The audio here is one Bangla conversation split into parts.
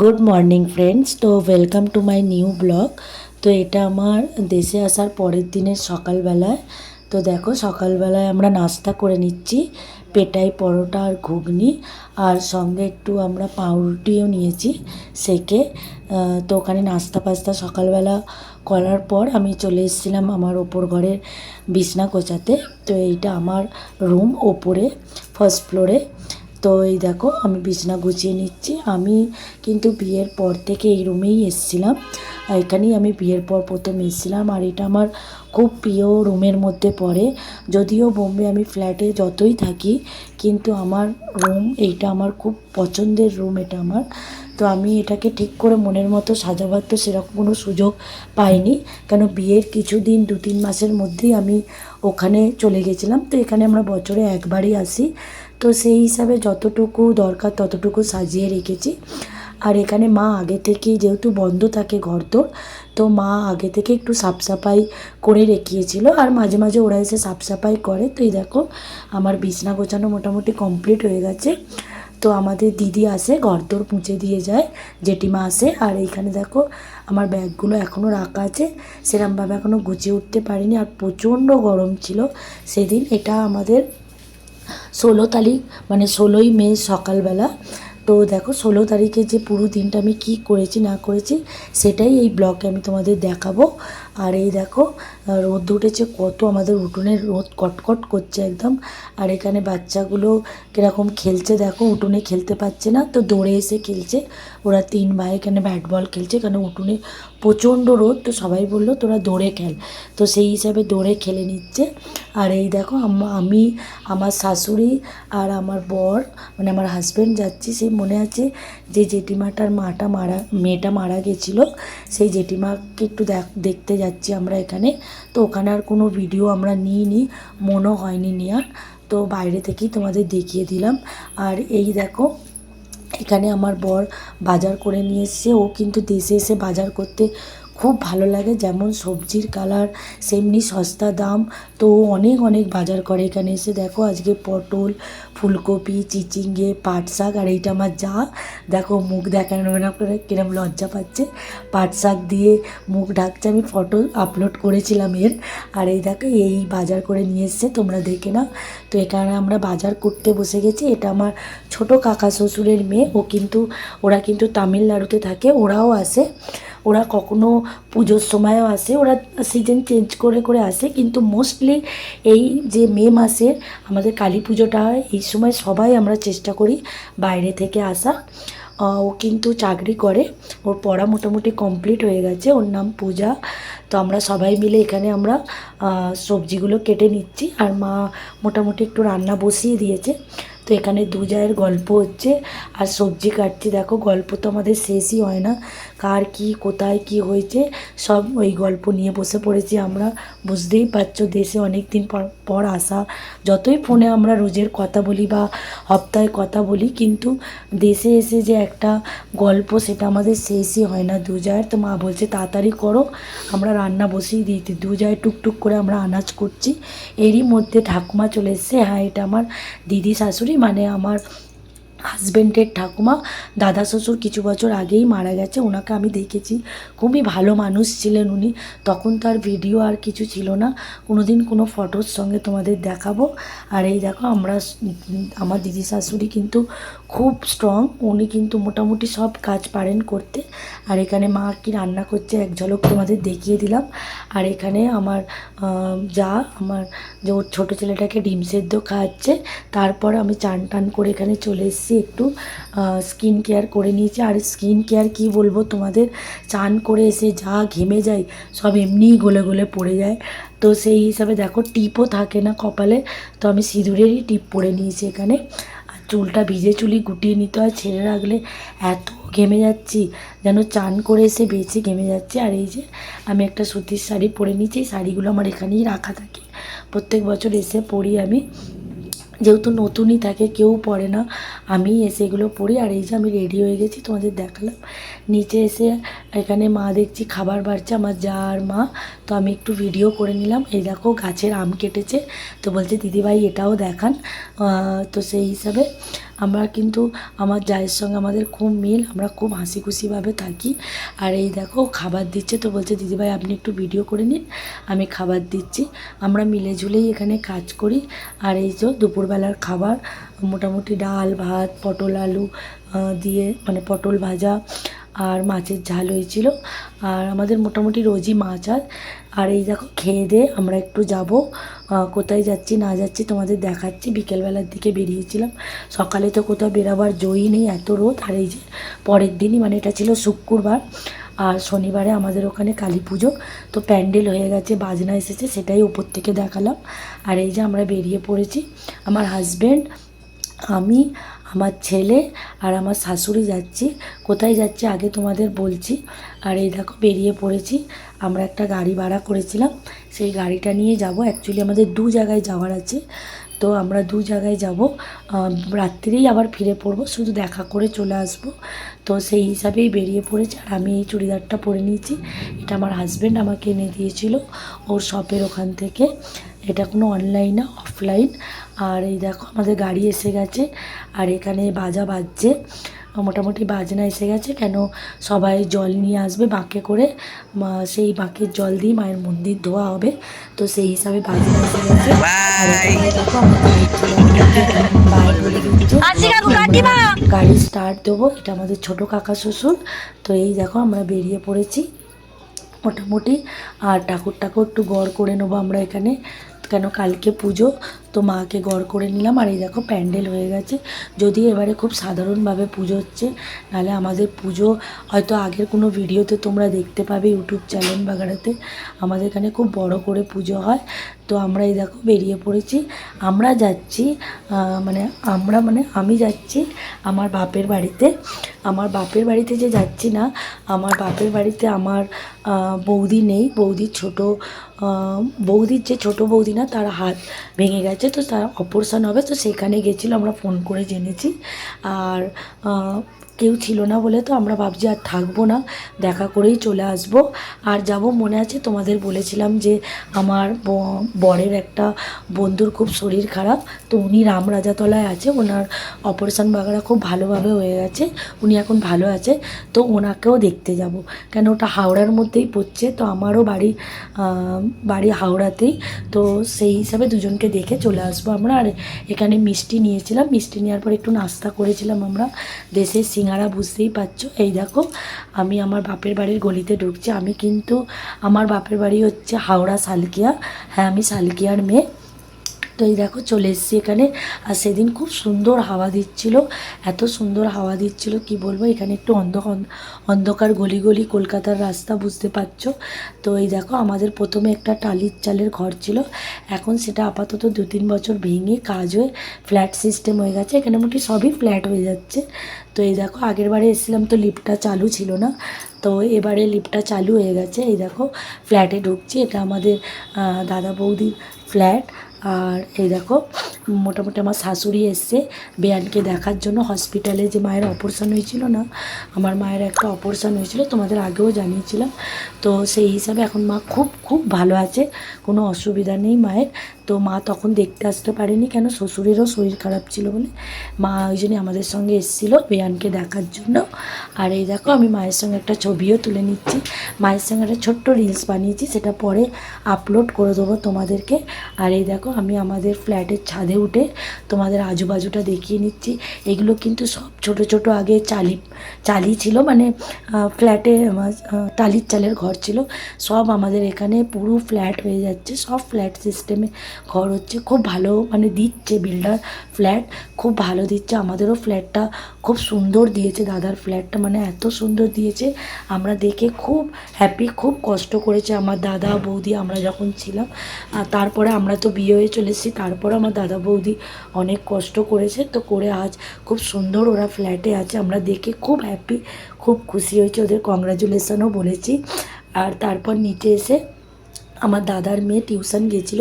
গুড মর্নিং ফ্রেন্ডস তো welcome to my new blog তো এটা আমার দেশে আসার পরের দিনের সকালবেলায়। তো দেখো, সকালবেলায় আমরা নাস্তা করে নিচ্ছি, পেটাই পরোটা আর ঘুগনি। আর সঙ্গে একটু আমরা পাউরুটিও নিয়েছি সেকে। তো ওখানে নাস্তা পাস্তা সকালবেলা করার পর আমি চলে এসেছিলাম আমার ওপর ঘরের বিছনা গোছাতে। তো এইটা আমার রুম ওপরে ফার্স্ট ফ্লোরে তো এই দেখো, আমি বিছনা গুছিয়ে নিচ্ছি। আমি কিন্তু বিয়ের পর থেকে এই রুমেই এসেছিলাম। এখানেই আমি বিয়ের পর প্রথম এসেছিলাম। আর এটা আমার খুব প্রিয় রুমের মধ্যে পড়ে। যদিও বোম্বে আমি ফ্ল্যাটে যতই থাকি, কিন্তু আমার রুম, এইটা আমার খুব পছন্দের রুম এটা আমার। তো আমি এটাকে ঠিক করে মনের মতো সাজাবার তো সেরকম কোনো সুযোগ পাইনি। কেন বিয়ের কিছুদিন দু তিন মাসের মধ্যেই আমি ওখানে চলে গেছিলাম। তো এখানে আমরা বছরে একবারই আসি। তো সেই হিসাবে যতটুকু দরকার ততটুকু সাজিয়ে রেখেছি। আর এখানে মা আগে থেকেই যেহেতু বন্ধ থাকে ঘরদোর, তো মা আগে থেকে একটু সাফ সাফাই করে রেখিয়েছিল আর মাঝে মাঝে ওরা এসে সাফ সাফাই করে। তো এই দেখো, আমার বিছনা গোছানো মোটামুটি কমপ্লিট হয়ে গেছে। তো আমাদের দিদি আসে, ঘরদোর মুছে দিয়ে যায়, জেঠিমা আসে। আর এইখানে দেখো, আমার ব্যাগগুলো এখনও রাখা আছে। সেরমভাবে এখনও গুছিয়ে উঠতে পারিনি। আর প্রচণ্ড গরম ছিল সেদিন। এটা আমাদের ষোলো তারিখ মানে ষোলোই মে সকালবেলা। তো দেখো, ষোলো তারিখে যে পুরো দিনটা আমি কি করেছি, না করেছি, সেটাই এই ব্লগে আমি তোমাদের দেখাবো। আর এই দেখো রোদ উঠেছে, কত আমাদের উঠোনের রোদ কটকট করছে একদম। আর এখানে বাচ্চাগুলো কীরকম খেলছে দেখো, উঠোনে খেলতে পারছে না। তো দৌড়ে এসে খেলছে। ওরা তিন ভাই এখানে ব্যাট বল খেলছে কেন উঠোনে প্রচণ্ড রোদ। তো সবাই বলল, তোরা দৌড়ে খেল। তো সেই হিসাবে দৌড়ে খেলে নিচ্ছে। আর এই দেখো, আম- আমি, আমার শাশুড়ি আর আমার বর মানে আমার হাজব্যান্ড যাচ্ছি, সেই মনে আছে যে জেঠিমাটার মাটা মারা, মেয়েটা মারা গেছিল। সেই জেঠিমাকে একটু দেখ- দেখতে যাচ্ছি। আমরা এখানে। তো ওখানে আর কোনো ভিডিও আমরা নিইনি, মনও হয়নি নেওয়ার তো বাইরে থেকেই তোমাদের দেখিয়ে দিলাম। আর এই দেখো, এখানে আমার বর বাজার করে নিয়ে এসছে। ও কিন্তু দেশে এসে বাজার করতে খুব ভালো লাগে। যেমন সবজির কালার সেমনি সস্তা দাম। তো অনেক অনেক বাজার করে এখানে। এসে দেখো আজকে পটল, ফুলকপি, চিচিঙ্গে, পাট শাক আর এইটা আমার যা। দেখো মুখ দেখানো না করে কিরম লজ্জা পাচ্ছে। পাট শাক দিয়ে মুখ ঢাকছে। আমি ফটো আপলোড করেছিলাম এর। আর এই দেখো, এই বাজার করে নিয়ে এসছে, তোমরা দেখে নাও। তো এখানে আমরা বাজার করতে বসে গেছি। এটা আমার ছোট কাকা শ্বশুরের মেয়ে। ও কিন্তু, ওরা কিন্তু তামিলনাড়ুতে থাকে। ওরাও আসে। ওরা কখনো পুজোর সময়ও আসে, ওরা সিজন চেঞ্জ করে করে আসে, কিন্তু মোস্টলি এই যে মে মাসে আমাদের কালী পুজোটা হয়, এই সময় সবাই আমরা চেষ্টা করি বাইরে থেকে আসা। ও কিন্তু চাকরি করে, ওর পড়া মোটামুটি কমপ্লিট হয়ে গেছে, ওর নাম পূজা। তো আমরা সবাই মিলে এখানে আমরা সবজিগুলো কেটে নিচ্ছি, আর মা মোটামুটি একটু রান্না বসিয়ে দিয়েছে। তো এখানে দু জায়ের গল্প হচ্ছে। আর সবজি কাটছি, দেখো গল্প তো আমাদের শেষই হয় না। কার কি, কোথায় কি হয়েছে, সব ওই গল্প নিয়ে বসে পড়েছি আমরা। বুঝতেই পারছ, দেশে অনেক দিন পর পর আসা। যতই ফোনে আমরা রোজের কথা বলি বা হপ্তায় কথা বলি, কিন্তু দেশে এসে যে একটা গল্প সেটা আমাদের শেষই হয় না। দু জায়ের তো মা বলছে, তাড়াতাড়ি করো, আমরা রান্না বসিয়ে দিয়েছি। দু জায় টুকটুক করে আমরা আনাজ করছি। এরই মধ্যে ঠাকুমা চলে এসছে। হ্যাঁ এটা আমার দিদি শাশুড়ি মানে আমার হাজব্যান্ডের ঠাকুমা, দাদা শ্বশুর কিছু বছর আগেই মারা গেছে, ওনাকে আমি দেখেছি। খুবই ভালো মানুষ ছিলেন উনি। তখন তার ভিডিও আর কিছু ছিল না। কোনো দিন কোনো ফটোর সঙ্গে তোমাদের দেখাবো। আর এই দেখো, আমরা আমার দিদি শাশুড়ি কিন্তু খুব স্ট্রং উনি কিন্তু মোটামুটি সব কাজ পারেন করতে। আর এখানে মা কি রান্না করছে, এক ঝলক তোমাদের দেখিয়ে দিলাম। আর এখানে আমার যা, আমার যে ওর ছোটো ছেলেটাকে ডিম সেদ্ধ খাওয়াচ্ছে, তারপর আমি চান টান করে এখানে চলে এসেছি। একটু স্কিন কেয়ার করে নিয়েছি। আর স্কিন কেয়ার কি বলব তোমাদের? চান করে এসে যা ঘেমে যায়, সব এমনিই গলে গলে পড়ে যায়। তো সেই হিসাবে দেখো, টিপও থাকে না কপালে। তো আমি সিঁদুরেরই টিপ পরে নিয়েছি এখানে। আর চুলটা ভিজে চুলি গুটিয়ে নিতে হয়, ছেড়ে রাখলে এত ঘেমে যাচ্ছি, যেন চান করে এসে বেঁচে ঘেমে যাচ্ছে। আর এই যে, আমি একটা সুতির শাড়ি পরে নিয়েছি শাড়িগুলো আমার এখানেই রাখা থাকে। প্রত্যেক বছর এসে পরি আমি। যেহেতু নতুনই থাকে, কেউ পড়ে না। আমি এসে এগুলো পরি আর এই যে আমি রেডি হয়ে গেছি, তোমাদের দেখালাম। নিচে এসে এখানে মা দেখছি, খাবার বাড়ছে আমার যার মা। তো আমি একটু ভিডিও করে নিলাম। এই দেখো, গাছের আম কেটেছে। তো বলছে, দিদিভাই, এটাও দেখান। তো সেই হিসাবে আমরা কিন্তু আমার জায়ের সঙ্গে আমাদের খুব মিল, আমরা খুব হাসি খুশিভাবে থাকি। আর এই দেখো, খাবার দিচ্ছে তো বলছে, দিদিভাই, আপনি একটু ভিডিও করে নিন, আমি খাবার দিচ্ছি। আমরা মিলে ঝুলেই এখানে কাজ করি। আর এই যে দুপুরবেলার খাবার, মোটামুটি ডাল, ভাত, পটল, আলু দিয়ে মানে পটল ভাজা আর মাছের ঝাল হয়েছিল। আর আমাদের মোটামুটি রোজই মাছ হয়। আর এই দেখো, খেয়ে দিয়ে আমরা একটু যাব। কোথায় যাচ্ছি, না যাচ্ছি তোমাদের দেখাচ্ছি। বিকেলবেলার দিকে বেরিয়েছিলাম। সকালে তো কোথাও বেরাবার জয়ই নেই, এত রোদ। আর এই যে পরের দিনই মানে এটা ছিল শুক্রবার। আর শনিবারে আমাদের ওখানে কালী পুজো। তো প্যান্ডেল হয়ে গেছে, বাজনা এসেছে, সেটাই উপর থেকে দেখালাম। আর এই যে আমরা বেরিয়ে পড়েছি, আমার হাজব্যান্ড আমি আমার ছেলে আর আমার শাশুড়ি যাচ্ছি। কোথায় যাচ্ছি আগে তোমাদের বলছি। আর এই দেখো বেরিয়ে পড়েছি। আমরা একটা গাড়ি ভাড়া করেছিলাম। সেই গাড়িটা নিয়ে যাব। অ্যাকচুয়ালি আমাদের দু জায়গায় যাওয়ার আছে। তো আমরা দু জায়গায় যাব। রাত্রিরেই আবার ফিরে পড়ব। শুধু দেখা করে চলে আসব। তো সেই হিসাবেই বেরিয়ে পড়েছে। আর আমি এই চুড়িদারটা পরে নিয়েছি। এটা আমার হাজব্যান্ড আমাকে এনে দিয়েছিল। ওর শপের ওখান থেকে। এটা কোনো অনলাইন না অফলাইন আর এই দেখো আমাদের গাড়ি এসে গেছে আর এখানে বাজা বাজছে। মোটামুটি বাজনা এসে গেছে কেন সবাই জল নিয়ে আসবে বাঁকে করে। সেই বাঁকের জল দিয়ে মায়ের মন্দির ধোয়া হবে তো সেই হিসাবে বাজনা এসে গেছে। গাড়ি স্টার্ট দেবো এটা আমাদের ছোট কাকা শ্বশুর। তো এই দেখো আমরা বেরিয়ে পড়েছি। মোটামুটি। আর ঠাকুর টাকুর একটু গড় করে নেব আমরা এখানে। কেন কালকে পুজো তো মাকে গড় করে নিলাম। আর এই দেখো প্যান্ডেল হয়ে গেছে। যদি এবারে খুব সাধারণভাবে পুজো হচ্ছে, নাহলে আমাদের পুজো হয়তো আগের কোনো ভিডিওতে তোমরা দেখতে পাবে ইউটিউব চ্যানেল বাগাড়াতে। আমাদের এখানে খুব বড় করে পুজো হয়। তো আমরা এই দেখো বেরিয়ে পড়েছি। আমরা যাচ্ছি মানে আমরা মানে আমি যাচ্ছি আমার বাপের বাড়িতে। আমার বাপের বাড়িতে যে যাচ্ছি না, আমার বাপের বাড়িতে আমার বৌদি নেই। বৌদির ছোট বৌদির যে ছোট বৌদি না, তার হাত ভেঙে গেছে। তো তার অপারেশন হবে তো সেখানে গেছিল আমরা ফোন করে জেনেছি। আর কেউ ছিল না বলে তো আমরা ভাবছি আর থাকব না, দেখা করেই চলে আসব। আর যাব মনে আছে? তোমাদের বলেছিলাম যে আমার বরের একটা বন্ধুর খুব শরীর খারাপ, তো উনি রামরাজাতলায় আছে, ওনার অপারেশন বাগারা খুব ভালোভাবে হয়ে গেছে, উনি এখন ভালো আছে, তো ওনাকেও দেখতে যাব। কেন ওটা হাওড়ার মধ্যেই পড়ছে, তো আমারও বাড়ি বাড়ি হাওড়াতেই, তো সেই হিসাবে দুজনকে দেখে চলে আসব আমরা। আর এখানে মিষ্টি নিয়েছিলাম, মিষ্টি নেওয়ার পর একটু নাস্তা করেছিলাম আমরা দেশের সিঙ্গারা, বুঝতেই পারছ? এই দেখো, আমি আমার বাপের বাড়ির গলিতে ঢুকছি। আমি কিন্তু, আমার বাপের বাড়ি হচ্ছে হাওড়া সালকিয়া। হ্যাঁ আমি সালকিয়ার মেয়ে। তো এই দেখো চলে এসেছি এখানে। আর সেদিন খুব সুন্দর হাওয়া দিচ্ছিল। এত সুন্দর হাওয়া দিচ্ছিল, কি বলব? এখানে একটু অন্ধকার অন্ধকার গলি গলি কলকাতার রাস্তা, বুঝতে পারছ? তো এই দেখো, আমাদের প্রথমে একটা টালির চালের ঘর ছিল। এখন সেটা আপাতত দু তিন বছর ভেঙে কাজ হয়ে ফ্ল্যাট সিস্টেম হয়ে গেছে। এখানে মোটামুটি সবই ফ্ল্যাট হয়ে যাচ্ছে। তো এই দেখো, আগের বারে এসেছিলাম তো লিফটটা চালু ছিল না। তো এবারে লিফটটা চালু হয়ে গেছে। এই দেখো, ফ্ল্যাটে ঢুকছি। এটা আমাদের দাদা বৌদির ফ্ল্যাট। আর এই দেখো, মোটামুটি আমার শাশুড়ি এসছে বেয়ানকে দেখার জন্য হসপিটালে। যে মায়ের অপারেশন হয়েছিল না, আমার মায়ের একটা অপারেশন হয়েছিল, তোমাদের আগেও জানিয়েছিলাম। তো সেই হিসাবে এখন মা খুব খুব ভালো আছে, কোনো অসুবিধা নেই মায়ের। তো মা তখন দেখতে আসতে পারেনি কেন? শ্বশুরেরও শরীর খারাপ ছিল বলে। মা ওই জন্য আমাদের সঙ্গে এসেছিল বেয়ানকে দেখার জন্য। আর এই দেখো, আমি মায়ের সঙ্গে একটা ছবিও তুলে নিচ্ছি। মায়ের সঙ্গে একটা ছোট্ট রিলস বানিয়েছি, সেটা পরে আপলোড করে দেবো তোমাদেরকে। আর এই দেখো, আমি আমাদের ফ্ল্যাটের ছাদে উঠে তোমাদের আজুবাজুটা দেখিয়ে নিচ্ছি। এগুলো কিন্তু সব ছোট ছোট আগে চালি চালি ছিল মানে ফ্ল্যাটে টালির চালের ঘর ছিল। সব আমাদের এখানে পুরো ফ্ল্যাট হয়ে যাচ্ছে। সব ফ্ল্যাট সিস্টেমে ঘর হচ্ছে খুব ভালো মানে দিচ্ছে বিল্ডার ফ্ল্যাট খুব ভালো দিচ্ছে। আমাদেরও ফ্ল্যাটটা খুব সুন্দর দিয়েছে, দাদার ফ্ল্যাটটা মানে এত সুন্দর দিয়েছে। আমরা দেখে খুব হ্যাপি খুব কষ্ট করেছে আমার দাদা, বৌদি, আমরা যখন ছিলাম। আর তারপরে আমরা তো বিয়ে হয়ে চলে এসেছি, তারপরে আমার দাদা, বৌদি অনেক কষ্ট করেছে। তো করে আজ খুব সুন্দর ওরা ফ্ল্যাটে আছে, আমরা দেখে খুব হ্যাপি খুব খুশি হয়েছে। ওদের কংগ্রাচুলেশনও বলেছি। আর তারপর নিচে এসে আমার দাদার মেয়ে টিউশন গেছিল,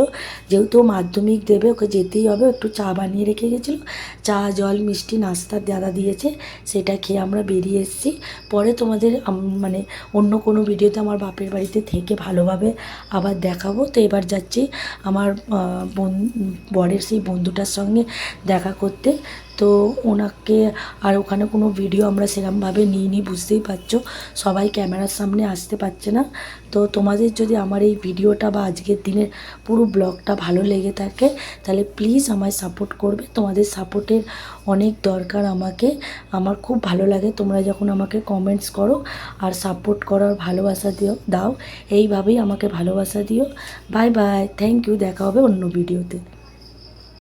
যেহেতু মাধ্যমিক দেবে, ওকে যেতেই হবে, একটু চা বানিয়ে রেখে গেছিল। চা, জল, মিষ্টি, নাস্তা দাদা দিয়েছে, সেটা খেয়ে আমরা বেরিয়ে এসেছি। পরে তোমাদের মানে অন্য কোনো ভিডিওতে আমার বাপের বাড়িতে থেকে ভালোভাবে আবার দেখাবো। তো এবার যাচ্ছি আমার বরের সেই বন্ধুটার সঙ্গে দেখা করতে। তো ওনাকে আর ওখানে কোনো ভিডিও আমরা সেরকমভাবে সেরমভাবে নিইনি, বুঝতেই পারছ। সবাই ক্যামেরার সামনে আসতে পারছে না। তো তোমাদের যদি আমার এই ভিডিওটা বা আজকের দিনের পুরো ব্লগটা ভালো লেগে থাকে, তাহলে প্লিজ আমায় সাপোর্ট করবে। তোমাদের সাপোর্টের অনেক দরকার আমাকে। আমার খুব ভালো লাগে তোমরা যখন আমাকে কমেন্টস করো আর সাপোর্ট করার ভালোবাসা দিও, দাও। এইভাবেই আমাকে ভালোবাসা দিও। বাই বাই থ্যাংক ইউ দেখা হবে অন্য ভিডিওতে